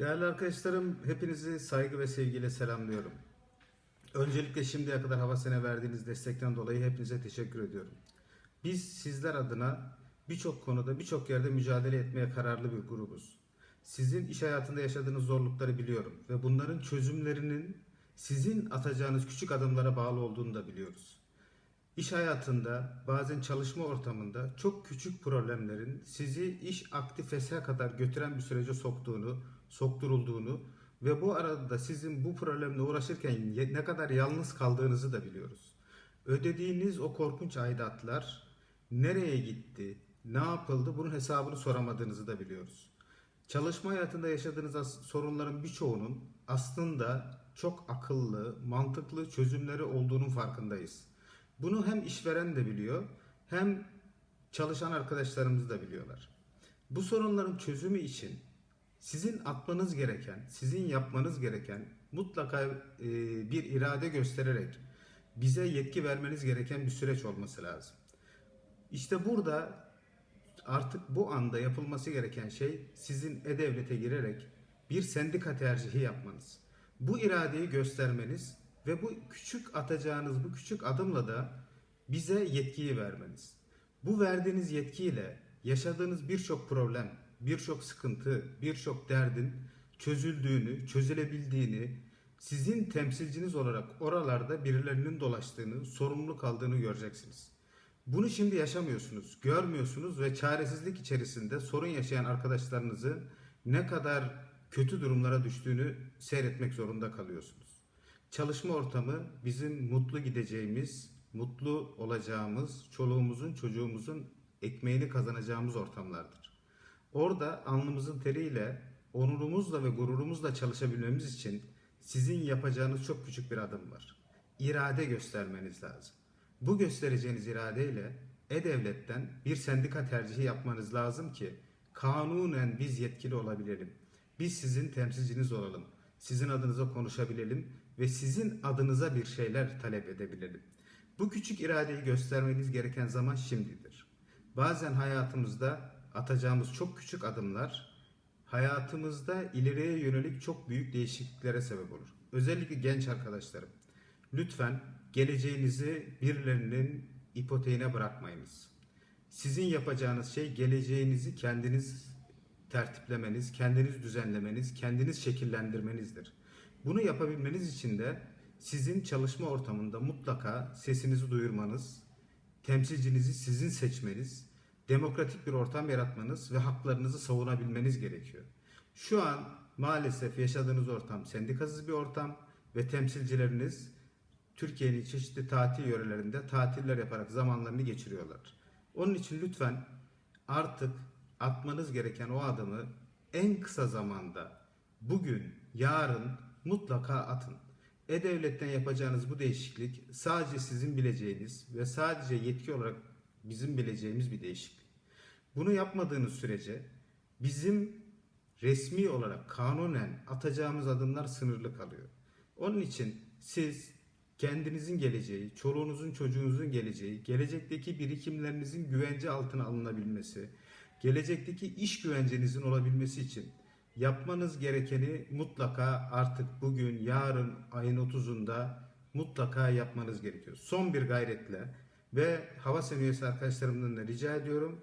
Değerli arkadaşlarım, hepinizi saygı ve sevgiyle selamlıyorum. Öncelikle şimdiye kadar Havasen'e verdiğiniz destekten dolayı hepinize teşekkür ediyorum. Biz sizler adına birçok konuda, birçok yerde mücadele etmeye kararlı bir grubuz. Sizin iş hayatında yaşadığınız zorlukları biliyorum ve bunların çözümlerinin sizin atacağınız küçük adımlara bağlı olduğunu da biliyoruz. İş hayatında, bazen çalışma ortamında çok küçük problemlerin sizi iş aktifesine kadar götüren bir sürece soktuğunu, sokturulduğunu ve bu arada da sizin bu problemle uğraşırken ne kadar yalnız kaldığınızı da biliyoruz. Ödediğiniz o korkunç aidatlar nereye gitti, ne yapıldı bunun hesabını soramadığınızı da biliyoruz. Çalışma hayatında yaşadığınız sorunların birçoğunun aslında çok akıllı, mantıklı çözümleri olduğunun farkındayız. Bunu hem işveren de biliyor, hem çalışan arkadaşlarımız da biliyorlar. Bu sorunların çözümü için sizin atmanız gereken, sizin yapmanız gereken mutlaka e, bir irade göstererek bize yetki vermeniz gereken bir süreç olması lazım. İşte burada artık bu anda yapılması gereken şey sizin e-devlete girerek bir sendika tercihi yapmanız. Bu iradeyi göstermeniz ve bu küçük atacağınız bu küçük adımla da bize yetkiyi vermeniz. Bu verdiğiniz yetkiyle yaşadığınız birçok problem, birçok sıkıntı, birçok derdin çözüldüğünü, çözülebildiğini, sizin temsilciniz olarak oralarda birilerinin dolaştığını, sorumluluk aldığını göreceksiniz. Bunu şimdi yaşamıyorsunuz, görmüyorsunuz ve çaresizlik içerisinde sorun yaşayan arkadaşlarınızın ne kadar kötü durumlara düştüğünü seyretmek zorunda kalıyorsunuz. Çalışma ortamı bizim mutlu gideceğimiz, mutlu olacağımız, çoluğumuzun, çocuğumuzun ekmeğini kazanacağımız ortamlardır. Orada alnımızın teriyle, onurumuzla ve gururumuzla çalışabilmemiz için sizin yapacağınız çok küçük bir adım var. İrade göstermeniz lazım. Bu göstereceğiniz iradeyle E-Devlet'ten bir sendika tercihi yapmanız lazım ki kanunen biz yetkili olabilelim. Biz sizin temsilciniz olalım. Sizin adınıza konuşabilelim ve sizin adınıza bir şeyler talep edebilelim. Bu küçük iradeyi göstermeniz gereken zaman şimdidir. Bazen hayatımızda atacağımız çok küçük adımlar hayatımızda ileriye yönelik çok büyük değişikliklere sebep olur. Özellikle genç arkadaşlarım. Lütfen geleceğinizi birilerinin ipoteğine bırakmayınız. Sizin yapacağınız şey geleceğinizi kendiniz tertiplemeniz, kendiniz düzenlemeniz, kendiniz şekillendirmenizdir. Bunu yapabilmeniz için de sizin çalışma ortamında mutlaka sesinizi duyurmanız, temsilcinizi sizin seçmeniz, demokratik bir ortam yaratmanız ve haklarınızı savunabilmeniz gerekiyor. Şu an maalesef yaşadığınız ortam sendikasız bir ortam ve temsilcileriniz Türkiye'nin çeşitli tatil yörelerinde tatiller yaparak zamanlarını geçiriyorlar. Onun için lütfen artık atmanız gereken o adımı en kısa zamanda bugün, yarın mutlaka atın. E-Devlet'ten yapacağınız bu değişiklik sadece sizin bileceğiniz ve sadece yetki olarak bizim bileceğimiz bir değişiklik. Bunu yapmadığınız sürece bizim resmi olarak kanunen atacağımız adımlar sınırlı kalıyor. Onun için siz kendinizin geleceği, çoluğunuzun çocuğunuzun geleceği, gelecekteki birikimlerinizin güvence altına alınabilmesi, gelecekteki iş güvencenizin olabilmesi için yapmanız gerekeni mutlaka artık bugün, yarın, ayın 30'unda mutlaka yapmanız gerekiyor. Son bir gayretle ve hava seviyesi arkadaşlarımdan da rica ediyorum.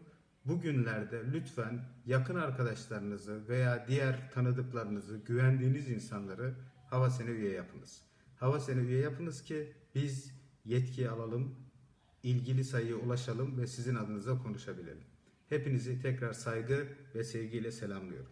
Bugünlerde lütfen yakın arkadaşlarınızı veya diğer tanıdıklarınızı, güvendiğiniz insanları hava sene üye yapınız. Hava sene üye yapınız ki biz yetki alalım, ilgili sayıya ulaşalım ve sizin adınıza konuşabilelim. Hepinizi tekrar saygı ve sevgiyle selamlıyorum.